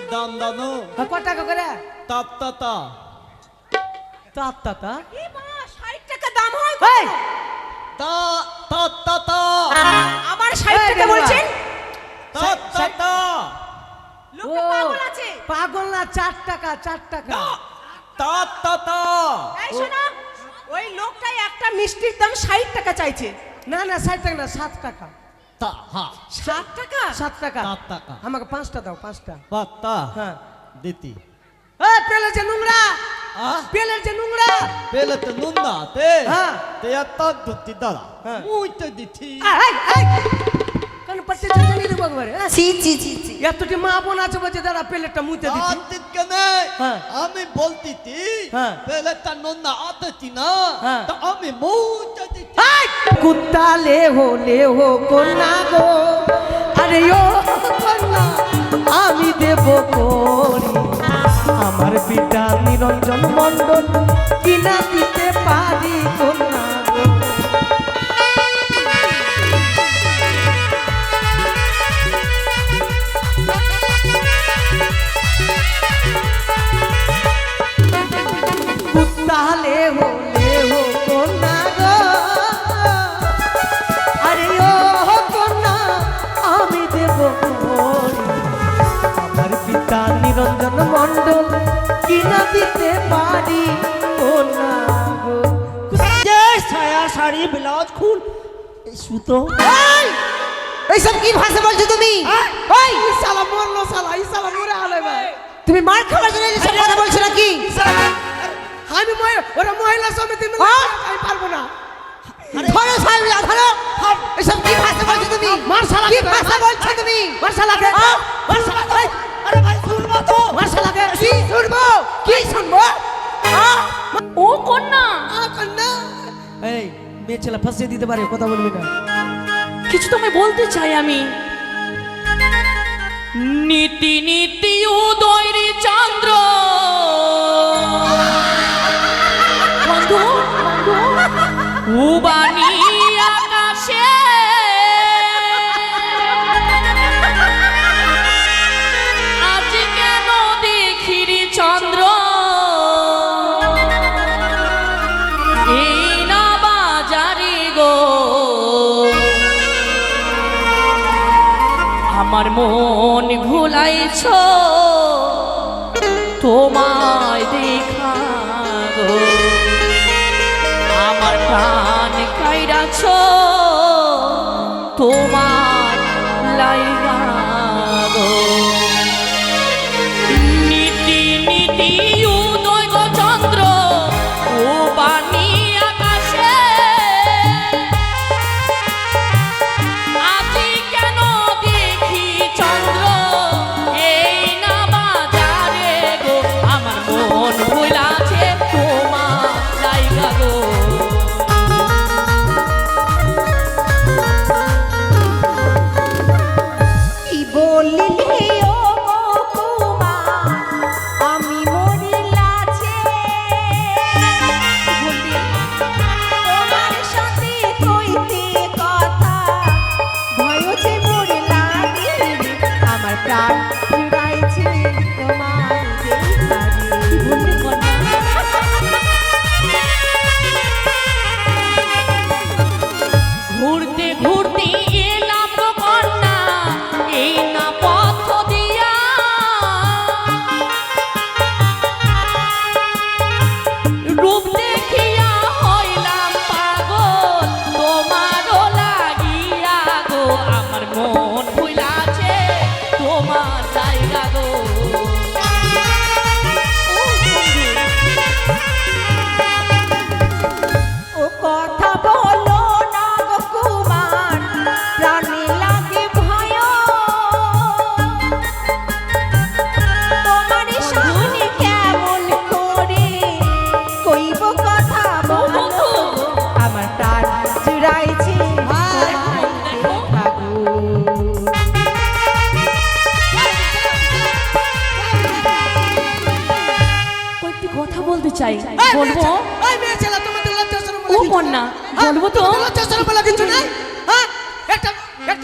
তা তা তা তা তা তা এ মা, 60 টাকা দাম হয়! কত? তা তা তা তা আবার 60 এই, টাকা। বলছেন? তা তা তা পাগল আছে। পাগল না চার টাকা চার টাকা। তা তা তা এই শোনো ওই লোকটাই একটা মিষ্টির দাম 60 টাকা চাইছে। না না ষাট টাকা না সাত টাকা। তা হা। 60 টাকা? সাত টাকা। সাত টাকা। আমাকে পাঁচটা দাও পাঁচটা। পাতা হ্যাঁ। দিতি। এই পেলের যে নোংরা। পেলের যে নোংরা। পেলে তো নুন তে। হ্যাঁ। তে তা ধুতি দাঁড়া। হ্যাঁ। মুই তো দিতি। ছি এতটি মা বোন আছে বলছে দাদা পেলেটটা দিচ্ছি আদিত কেনে? হ্যাঁ। আমি বলতিতি হ্যাঁ। পেলে তা না। হ্যাঁ। তা আমি দিতি! কুত্তা লে হো লে হো কন্যা গো। আরে ও আমি দেব করি। আমার পিতা নিরঞ্জন মণ্ডল, কিনা দিতে পারি কন্যা? কিনা দিতে পারি। কন্যা গো। ছায়া শাড়ি ব্লাউজ খুল এই সুতো। এইসব কি ভাষা বলছো তুমি? মরলো এই মরে আলো ভাই তুমি মার খাওয়ার জন্য এইসব কথা বলছো নাকি? আমি ওরা মহিলা সমিতি মিলে হ্যাঁ? আমি পারব না। ধরো সাহেব ধরো। এইসব কি ভাষা বলছো তুমি? মার শালা কি ভাষা বলছো তুমি? মার শালাকে হ্যাঁ? আরে ভাই। শুনব তো মার শালাকে কি শুনব? কি শুনব? ও কন্যা? আ কন্যা! এই মেয়ে ছেলে ফাঁসিয়ে দিতে পারে কথা বলবি না। কিছু তোমায় বলতে চাই আমি। নীতি নীতি উদয়ের চন্দ্র। বন্ধু। উবানি আমার মন ভুলাইছ তোমায় দেখা আমার প্রাণ কাইরাছ। তোমার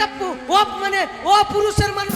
একটা মানে ও পুরুষের মানুষ।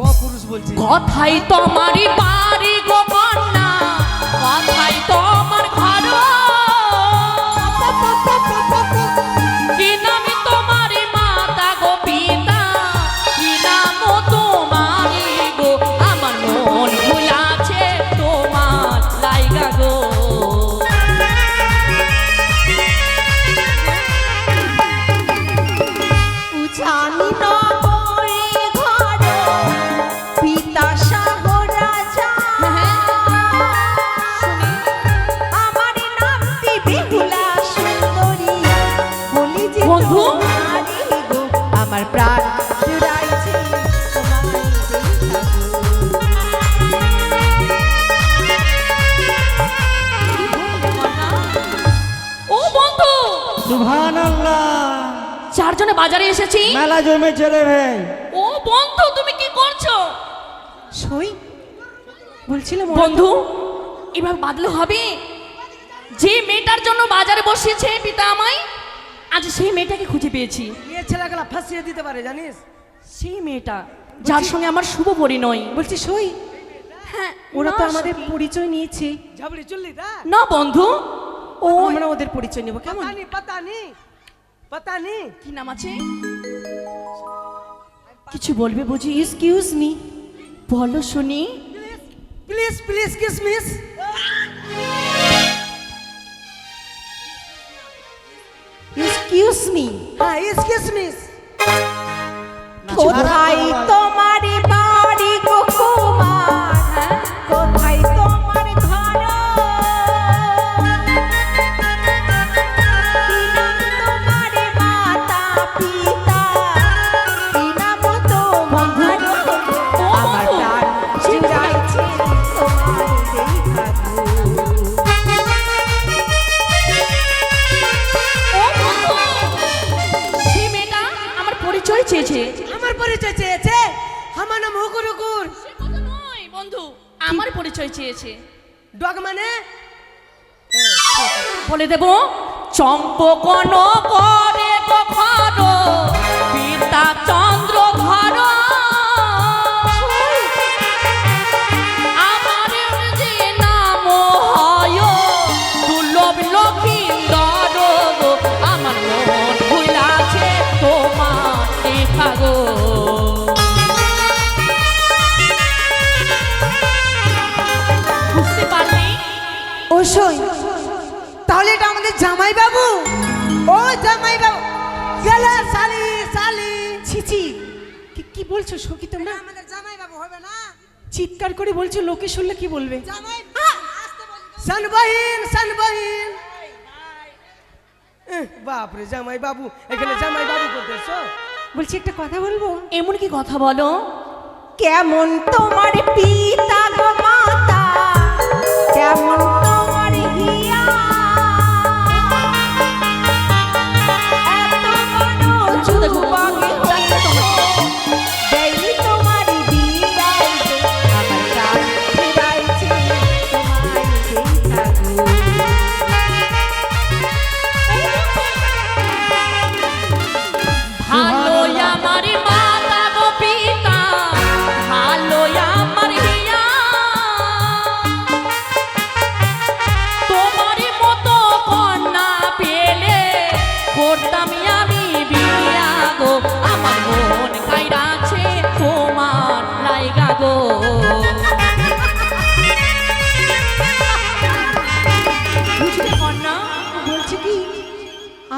ও পুরুষ বলছি। কথাই তোমারই বাড়ি গোপন না কথাই তোমার আমার প্রাণ চারজনে বাজারে এসেছি? মেলা জমে ও বন্ধু তুমি কি করছ? সই বন্ধু এবার বাদলে হবে। যে মেয়েটার জন্য বাজারে বসেছে পিতা আমায় আজ সেই মেয়েটাকে খুঁজে পেয়েছি। মেয়ে ফাঁসিয়ে দিতে পারে জানিস? সেই মেয়েটা। যার সঙ্গে আমার শুভ পরিণয় বলছি সই। হ্যাঁ ওরা তো আমাদের পরিচয় নিয়েছে। ঝাবড়ি চললি না বন্ধু। ও আমরা ওদের পরিচয় নেব কেমন? পাতা নি পাতা নি পাতা নি কি নাম আছে? কিছু বলবে বুঝি? এক্সকিউজ মি বলো শুনি। প্লিজ প্লিজ কিসমিস এক্সকিউজ মি হ্যাঁ এক্সকিউজ মিস কোথায় তোমার পরিচয় চেয়েছে। ডগ মানে? বলে দেব চম্পকন করে কখনো পিতা বলছো সখী তোমরা? আমাদের জামাই বাবু হবে না। চিৎকার করে বলছো লোকে শুনলে কি বলবে? জামাই সনবহিন সনবহিন। বাপ জামাই বাবু এখানে জামাই বাবু করতেছো বলছি একটা কথা বলব? এমন কি কথা বলো? কেমন তোমার পিতা গো মাতা? কেমন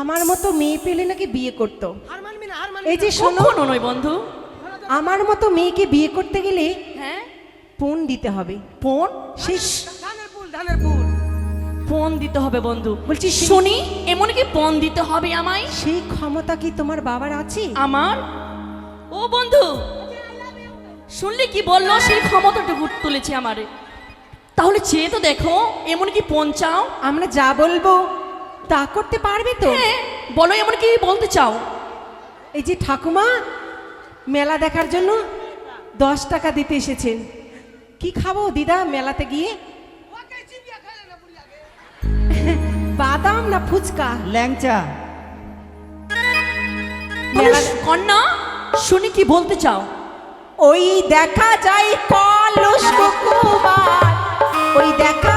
আমার মতো মেয়ে পেলে নাকি বিয়ে করতো? হার মানবি না এই যে শোনো। নয় বন্ধু। আমার মতো মেয়েকে বিয়ে করতে গেলে হ্যাঁ? পণ দিতে হবে। ফোন? সেই ধানের ফুল ধানের ফুল। ফোন দিতে হবে বন্ধু। বলছি শুনি এমন কি ফোন দিতে হবে আমায়? সেই ক্ষমতা কি তোমার বাবার আছে? আমার? ও বন্ধু শুনলি কি বলল? সেই ক্ষমতাটুকু তুলেছে আমারে। তাহলে চেয়ে তো দেখো এমন কি ফোন চাও? আমরা যা বলব তা করতে পারবে তো? হ্যাঁ বলো এমন কি বলতে চাও? এই যে ঠাকুমা মেলা দেখার জন্য দশ টাকা দিতে এসেছেন। কি খাব দিদা মেলাতে গিয়ে? বাদাম না ফুচকা? ল্যাংচা। কন্যা শুনি কি বলতে চাও? ওই দেখা যায় কলস কুকুবার ওই দেখা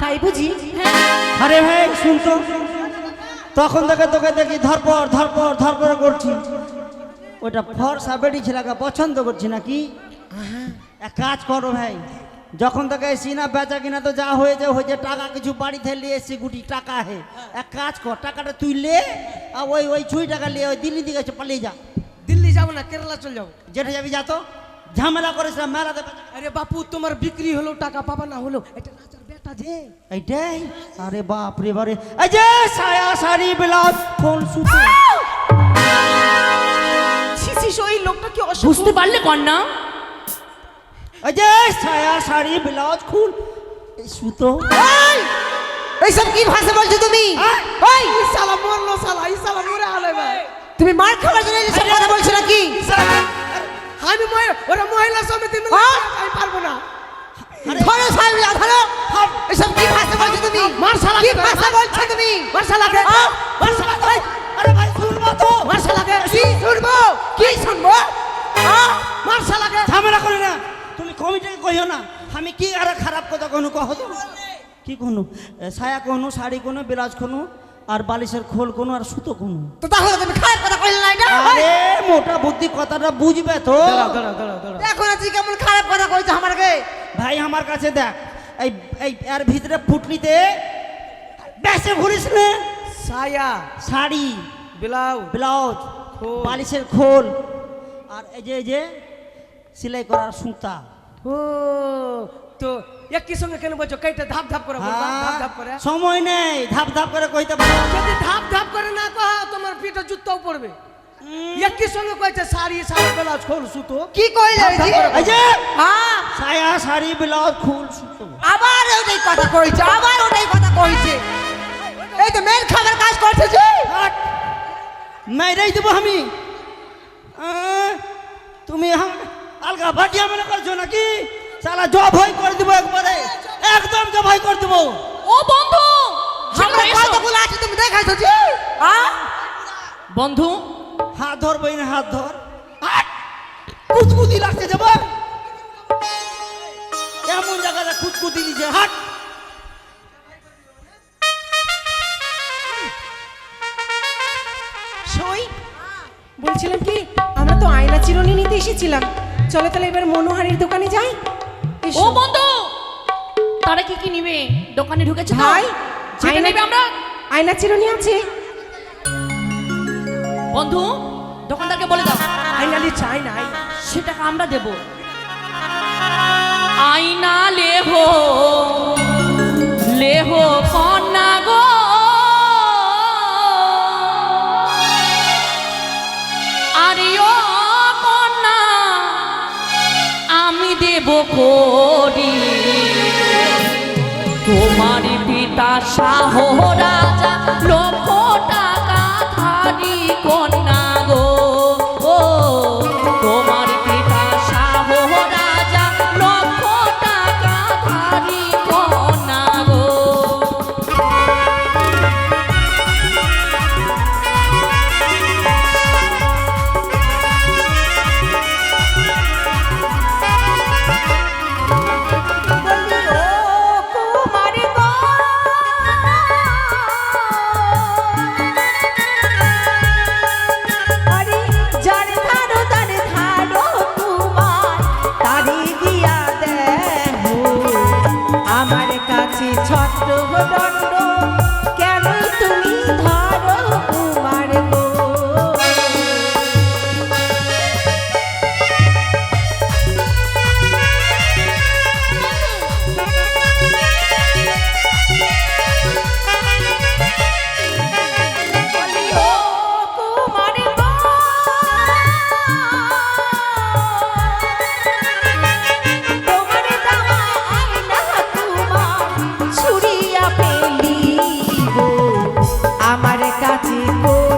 তাই বুঝি? আরে ভাই শুনতো তখন থেকে তোকে দেখি ধরপর ধরপর ধরপর করছি। ওটা ফর্সা বেড়ি ছেলেকে পছন্দ করছি নাকি? এক কাজ করো ভাই যখন থেকে এসি না বেচা কিনা তো যা হয়ে হয়েছে হয়েছে টাকা কিছু বাড়ি থেকে নিয়ে এসছি গুটি টাকা হে। এক কাজ কর টাকাটা তুই লে আর ওই ওই ছুঁই টাকা নিয়ে ওই দিল্লি দিকে পালিয়ে যা। দিল্লি যাব না কেরালা চলে যাব। যেটা যাবি যা তো। ঝামেলা না মেলাতে আরে বাপু তোমার বিক্রি হলো টাকা পাবা না হলো এটা বেটা যে এইটাই আরে বাপ রে বারে এই যে সায়া শাড়ি ব্লাউজ ফোন সুতো। ছিছিস ওই লোকটা কি অসুখ বুঝতে পারলে কন্যা এই যে সায়া শাড়ি ব্লাউজ খুল এই সুতো। এইসব কি ভাষা বলছো তুমি? হ্যাঁ? ওই সালা মরলো সালা এই সালা মরে আলে ভাই তুমি মার খাবার জন্য এইসব কথা বলছো নাকি? আমি ওরা মহিলা সমিতি মিলে আমি পারব না। ধরো সাইলা ধরো। এসব কি ভাষা বলছো তুমি? মার শালা কি ভাষা বলছো তুমি? মার শালাকে মার শালাকে আরে ভাই শুনব তো। মার শালাকে কি শুনব? কি শুনব? হ্যাঁ? মার শালাকে ঝামেলা করে না। তুমি কমিটিকে কইও না। আমি কি আর খারাপ কথা কোনো কহ তো? কি কোনো সায়া কোনো শাড়ি কোনো ব্লাউজ কোনো আর বালিশের খোল কোনো আর সুতো কোনো। তো তাহলে তুমি খারাপ কথা কইলে না এটা? আরে মোটা বুদ্ধি কথাটা বুঝবে তো। দেখো না তুই কেমন খারাপ কথা কইছো আমাকে। ভাই আমার কাছে দেখ এই এই এর ভিতরে ফুটলিতে বেসে ঘুরিস না। সায়া শাড়ি ব্লাউজ ব্লাউজ খোল। বালিশের খোল আর এই যে এই যে সেলাই করার সুতা। ও তো একই সঙ্গে কেন বলছো? কেটে ধাপ ধাপ করে বলবা ধাপ ধাপ করে। হ্যাঁ, সময় নেই ধাপ ধাপ করে কইতে পারো। যদি ধাপ ধাপ করে না কহ তোমার পিঠে জুতাও পড়বে। একই সঙ্গে কইছে শাড়ি শাড়ি ব্লাউজ খোল সুতো। কি কইলে এই যে হ্যাঁ। সায়া শাড়ি ব্লাউজ ফুল সুতো। আবার ওটাই কথা কইছে আবার ওটাই কথা কইছে। এই তো মেন খাবার কাজ করছে যে মেরেই দেবো আমি। তুমি আলগা ভাটিয়া মনে করছ নাকি? সালা জব হই করে দেবো একবারে। একদম জব হই করে দেবো। ও বন্ধু এসো। কতগুলো আছে তুমি দেখাইছো যে হ্যাঁ বন্ধু হাত ধর বইনে হাত ধর। কুচকুচি লাগছে যাব এমন জায়গাটা কুচকুচি দিছে হাট। সই বলছিলাম কি আমরা তো আয়না চিরুনি নিতে এসেছিলাম। চলো তাহলে এবার মনোহারির দোকানে যাই। ও। বন্ধু তারা কি কি নিবে? দোকানে ঢুকেছে? ভাই যেটা নেবে আমরা? আয়না চিরুনি আছে। বন্ধু দোকানদারকে বলে দাও। আয়না নিচ্ছে আইনা সেটা সে আমরা দেব। আয়না লেহো লেহো কন্যা করি। তোমার পিতা শাহ রাজা লক্ষ নাচিব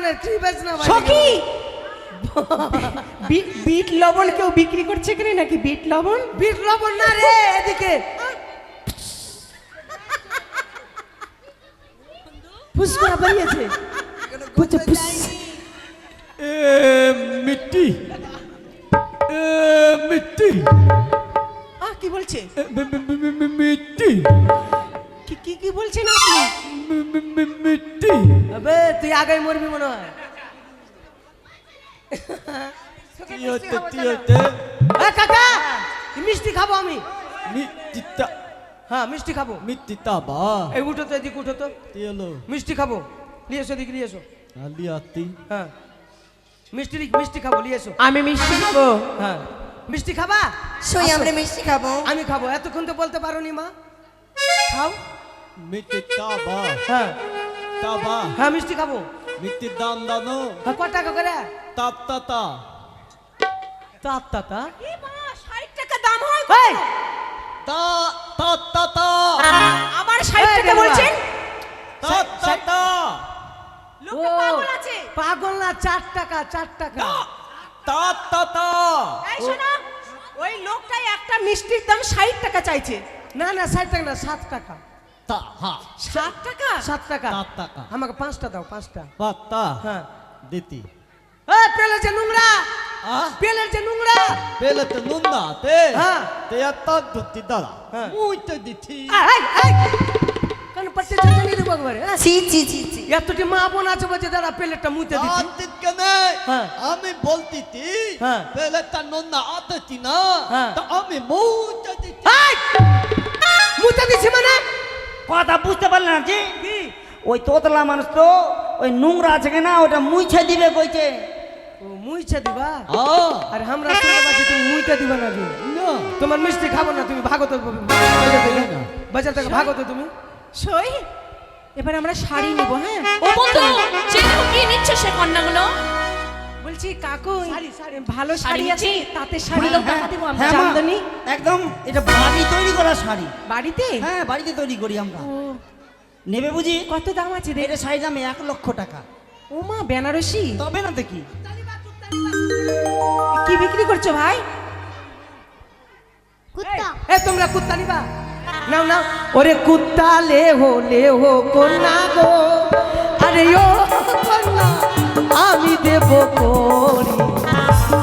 না। বিট লবণ কেউ বিক্রি করছে এখানে নাকি? বিট লবণ? বিট লবণ না রে এদিকে। ফুস করা বেরিয়েছে বুঝছে, ফুস। মিট্টি। মিট্টি। আহ, কি বলছে? মিট্টি। কি কি কি বলছেন আপনি? আগে মরবি মনে হয়। কাকা মিষ্টি খাব আমি? হ্যাঁ মিষ্টি খাব। মিট্টিটা বা। এই উঠো তো এদিকে উঠো তো। মিষ্টি খাব। নিয়ে এসো এদিকে নিয়ে এসো। আলিয়াতি হ্যাঁ। মিষ্টি মিষ্টি খাব নিয়ে এসো। আমি মিষ্টি খাব। হ্যাঁ। মিষ্টি খাবা? সই আমরা মিষ্টি খাব। আমি খাব। এতক্ষণ তো বলতে পারো নি মা। খাও। মিট্টিটা বা। হ্যাঁ। তাবা। হ্যাঁ মিষ্টি খাব। মিট্টি দান দানো। হ্যাঁ ক টাকা করে? তাপ তাতা। তাত? তাতা ষাট টাকা দাম হয় তা তা তা তা আবার ষাট টাকা বলছেন? তা তা তা লোকটা ও, পাগল আছে। পাগল না চার টাকা চার টাকা। তা তা তা এই শোনো ওই লোকটাই একটা মিষ্টির দাম ষাট টাকা চাইছে। না না ষাট টাকা না সাত টাকা। তা হা। ষাট টাকা সাত টাকা সাত টাকা। আমাকে পাঁচটা দাও পাঁচটা। পাতা হ্যাঁ। দিতি। এ পেলের যে নোংরা! পেলের যে নোংরা! বেলে তো নুন্না তে। হ্যাঁ। তে আত্তা ধুতি দাঁড়া। হ্যাঁ। মুই তো দিতি। এই, এই, এই। কান পট্টে চাচানি দেবো একবারে হ্যাঁ? ছি ছি ছি ছি। এতটি মা বোন আছে বলছে দাদা প্লেটটা মুইতে দিচ্ছি আতিত কেনে? হ্যাঁ। আমি বলতিতি হ্যাঁ। বেলে তা নন্না আততি না। তা আমি মুই তো দিতি। এই! মুইতে দিচ্ছি মানে? কথা বুঝতে পারলে না জি? কি? ওই তোতলা মানুষ তো ওই নোংরা আছে কিনা ওটা মুছে দিবে কইছে। ও মুইছে দিবা? আরে আমরা শুনতে পাচ্ছি তুমি দিবা না তোমার মিষ্টি খাব না তুমি ভাগো তো বাজার থেকে? বাজার থেকে ভাগো তো তুমি? সই? এবার আমরা শাড়ি নেব হ্যাঁ? ও বন্ধু চেনো কি নিচ্ছ সে কন্যাগুলো? বলছি কাকু শাড়ি, শাড়ি। ভালো শাড়ি শাড়ি আছে তাতে শাড়ি দেবো আমরা। হ্যাঁ, মা, জামদানি একদম এটা বাড়ি তৈরি করা শাড়ি। বাড়িতে? হ্যাঁ বাড়িতে তৈরি করি আমরা। নেবে বুঝি? কত দাম আছে এটা শাড়ির দাম এক লক্ষ টাকা। ও মা বেনারসি? তবে না দেখি। কি বিক্রি করছ ভাই? এ তোমরা কুত্তা নিবা। নাও নাও। ওরে কুত্তা লে হো লে হো কন্যা গো। আরে ও দেব করি।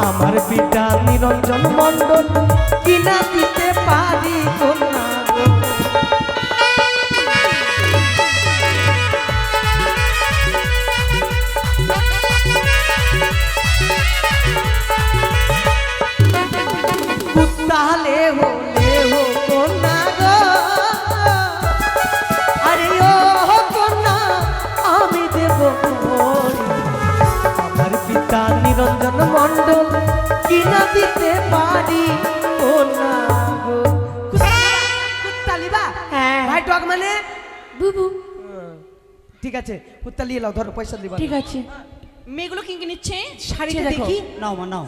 আমার পিতা নিরঞ্জন মণ্ডল কিনা দিতে পারি কন্যা আছে কুত্তা নিয়ে লাও ধরো পয়সা দিবা। ঠিক আছে। মেয়েগুলো কি কি নিচ্ছে শাড়িটা দেখি। নাও মা নাও।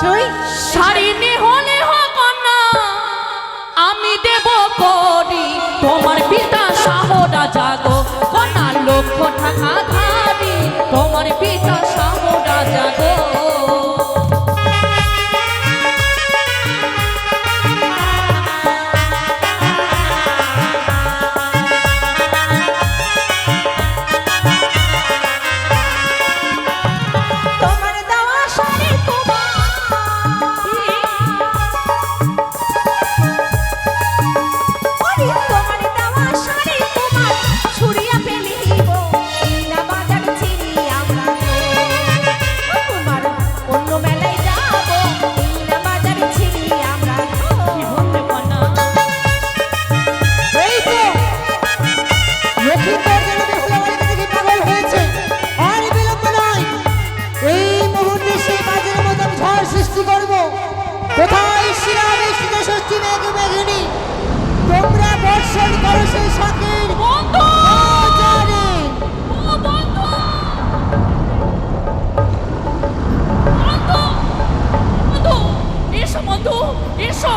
সই শাড়ি কন্যা আমি দেব করি। তোমার পিতা সাহোটা জাগো কন্যা লক্ষ টাকা ধর্ষণ করেছে সাকিব বন্ধু! বন্ধু! এসো বন্ধু এসো।